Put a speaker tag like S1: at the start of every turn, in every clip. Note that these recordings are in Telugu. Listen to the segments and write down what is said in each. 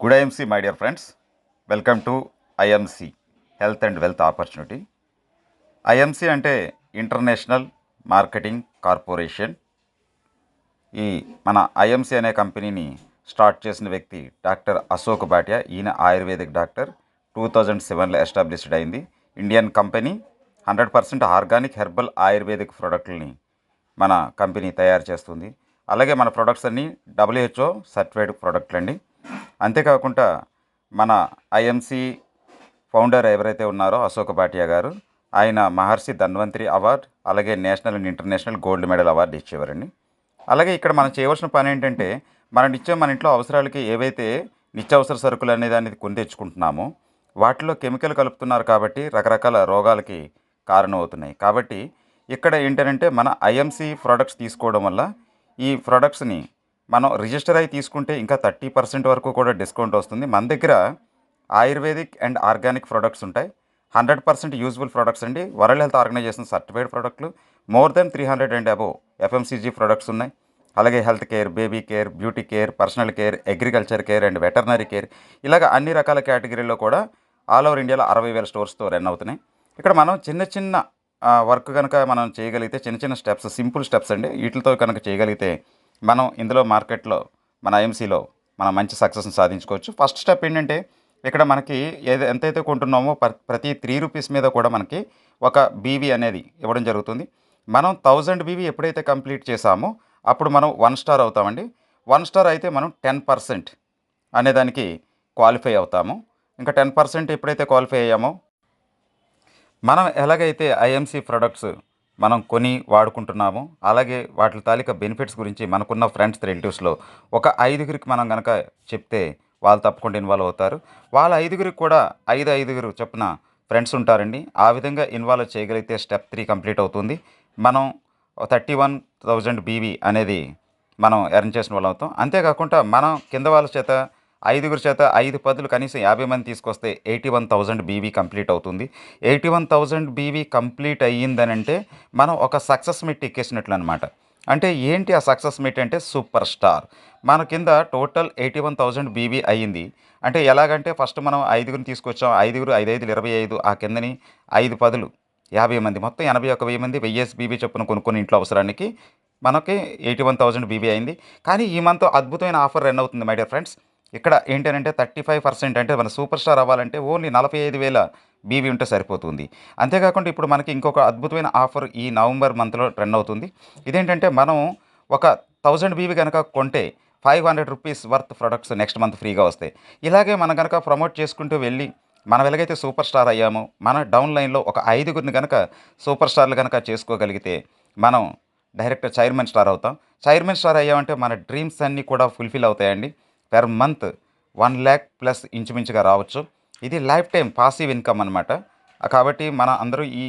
S1: Good IMC my dear friends. Welcome to IMC health and wealth opportunity. IMC అంటే ఇంటర్నేషనల్ మార్కెటింగ్ కార్పొరేషన్. ఈ మన ఐఎంసి అనే కంపెనీని స్టార్ట్ చేసిన వ్యక్తి డాక్టర్ అశోక్ భాటియా. ఈయన ఆయుర్వేదిక్ డాక్టర్. టూ థౌజండ్ సెవెన్లో ఎస్టాబ్లిష్డ్ అయింది. Indian company hundred percent organic herbal ayurvedic ప్రోడక్ట్లని మన కంపెనీ తయారు చేస్తుంది. అలాగే మన ప్రొడక్ట్స్ అన్నీ డబ్ల్యూహెచ్ఓ సర్టిఫైడ్ ప్రోడక్ట్లు అండి అంతేకాకుండా మన ఐఎంసి ఫౌండర్ ఎవరైతే ఉన్నారో అశోక్ భాటియా గారు ఆయన మహర్షి ధన్వంతరి అవార్డ్ అలాగే national and international gold medal award ఇచ్చేవారండి. అలాగే ఇక్కడ మనం చేయవలసిన పని ఏంటంటే మన నిత్యం మన ఇంట్లో అవసరాలకి ఏవైతే నిత్యావసర సరుకులు అనేది అనేది కొని తెచ్చుకుంటున్నామో వాటిలో కెమికల్ కలుపుతున్నారు కాబట్టి రకరకాల రోగాలకి కారణమవుతున్నాయి. కాబట్టి ఇక్కడ ఏంటంటే మన ఐఎంసి ప్రోడక్ట్స్ తీసుకోవడం వల్ల ఈ ప్రోడక్ట్స్ని మనం రిజిస్టర్ అయి తీసుకుంటే ఇంకా థర్టీ పర్సెంట్ వరకు కూడా డిస్కౌంట్ వస్తుంది. మన దగ్గర ఆయుర్వేదిక్ అండ్ ఆర్గానిక్ ప్రొడక్ట్స్ ఉంటాయి. హండ్రెడ్ పర్సెంట్ యూజ్ఫుల్ ప్రొడక్ట్స్ అండి. World health organisation certified ప్రోడక్ట్లు more than three hundred and above FMCG products ఉన్నాయి. అలాగే health care baby care beauty care personal care agriculture care and veterinary care. ఇలాగ అన్ని రకాల కేటగిరీలో కూడా ఆల్ ఓవర్ ఇండియాలో అరవై వేల స్టోర్స్తో రన్ అవుతున్నాయి. ఇక్కడ మనం చిన్న చిన్న వర్క్ కనుక మనం చేయగలిగితే చిన్న చిన్న స్టెప్స్ సింపుల్ స్టెప్స్ అండి. వీటితో కనుక చేయగలిగితే మనం ఇందులో మార్కెట్లో మన ఐఎంసీలో మనం మంచి సక్సెస్ని సాధించుకోవచ్చు. ఫస్ట్ స్టెప్ ఏంటంటే ఇక్కడ మనకి ఏది ఎంతైతే కొంటున్నామో ప్రతి త్రీ రూపీస్ మీద కూడా మనకి ఒక బీవీ అనేది ఇవ్వడం జరుగుతుంది. మనం థౌజండ్ బీవీ ఎప్పుడైతే కంప్లీట్ చేసామో అప్పుడు మనం వన్ స్టార్ అవుతామండి. వన్ స్టార్ అయితే మనం టెన్ పర్సెంట్ అనేదానికి క్వాలిఫై అవుతాము. ఇంకా టెన్ పర్సెంట్ ఎప్పుడైతే క్వాలిఫై అయ్యామో మనం ఎలాగైతే ఐఎంసీ ప్రొడక్ట్స్ మనం కొని వాడుకుంటున్నాము. అలాగే వాటి తాలిక బెనిఫిట్స్ గురించి మనకున్న ఫ్రెండ్స్ రిలేటివ్స్లో ఒక ఐదుగురికి మనం కనుక చెప్తే వాళ్ళు తప్పకుండా ఇన్వాల్వ్ అవుతారు. వాళ్ళ ఐదుగురికి కూడా ఐదు ఐదుగురు చొప్పున ఫ్రెండ్స్ ఉంటారండి. ఆ విధంగా ఇన్వాల్వ్ చేయగలిగితే స్టెప్ త్రీ కంప్లీట్ అవుతుంది. మనం థర్టీ వన్ థౌజండ్ బీవీ అనేది మనం ఎర్న్ చేసిన వాళ్ళం అవుతాం. అంతేకాకుండా మనం కింద వాళ్ళ చేత ఐదుగురు చేత ఐదు పదులు కనీసం యాభై మంది తీసుకొస్తే eighty one thousand BV complete అవుతుంది. Eighty one thousand BV complete అయ్యిందనంటే మనం ఒక సక్సెస్ మీట్ ఎక్కేసినట్లు అనమాట అంటే ఏంటి ఆ సక్సెస్ మీట్ అంటే సూపర్ స్టార్. మన కింద total eighty one thousand BV అయ్యింది. అంటే ఎలాగంటే ఫస్ట్ మనం ఐదుగురిని తీసుకొచ్చాం. ఐదుగురు ఐదు ఐదులు ఇరవై ఐదు ఆ కిందని ఐదు పదులు యాభై మంది మొత్తం ఎనభై ఒక వెయ్యి మంది వెయ్యేసి బీబీ చొప్పున కొనుక్కుని ఇంట్లో అవసరానికి మనకి ఎయిటీ వన్ థౌజండ్ బీబీ అయింది. కానీ ఈ మంత్ అద్భుతమైన ఆఫర్ రన్ అవుతుంది మై డియర్ ఫ్రెండ్స్ ఇక్కడ ఏంటంటే థర్టీ ఫైవ్ పర్సెంట్ అంటే మన సూపర్ స్టార్ అవ్వాలంటే ఓన్లీ నలభై ఐదు వేల బీవీ ఉంటే సరిపోతుంది. అంతేకాకుండా ఇప్పుడు మనకి ఇంకొక అద్భుతమైన ఆఫర్ ఈ నవంబర్ మంత్లో రన్ అవుతుంది. ఇదేంటంటే మనం ఒక థౌజండ్ బీవీ కనుక కొంటే five hundred rupees worth products next month ఫ్రీగా వస్తాయి. ఇలాగే మనం కనుక ప్రమోట్ చేసుకుంటూ వెళ్ళి మనం ఎలాగైతే సూపర్ స్టార్ అయ్యామో మన డౌన్ లైన్లో ఒక ఐదుగురిని కనుక సూపర్ స్టార్లు కనుక చేసుకోగలిగితే మనం డైరెక్ట్ చైర్మన్ స్టార్ అవుతాం. చైర్మన్ స్టార్ అయ్యామంటే మన డ్రీమ్స్ అన్నీ కూడా ఫుల్ఫిల్ అవుతాయండి. Per month one lakh plus ఇంచుమించుగా రావచ్చు. ఇది లైఫ్ టైం పాసివ్ ఇన్కమ్ అనమాట కాబట్టి మన అందరూ ఈ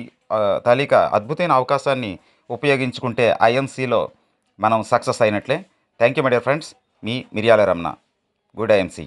S1: తాలిక అద్భుతమైన అవకాశాన్ని ఉపయోగించుకుంటే ఐఎంసీలో మనం success అయినట్లే. Thank you my dear friends me Miryala Ramana. Good IMC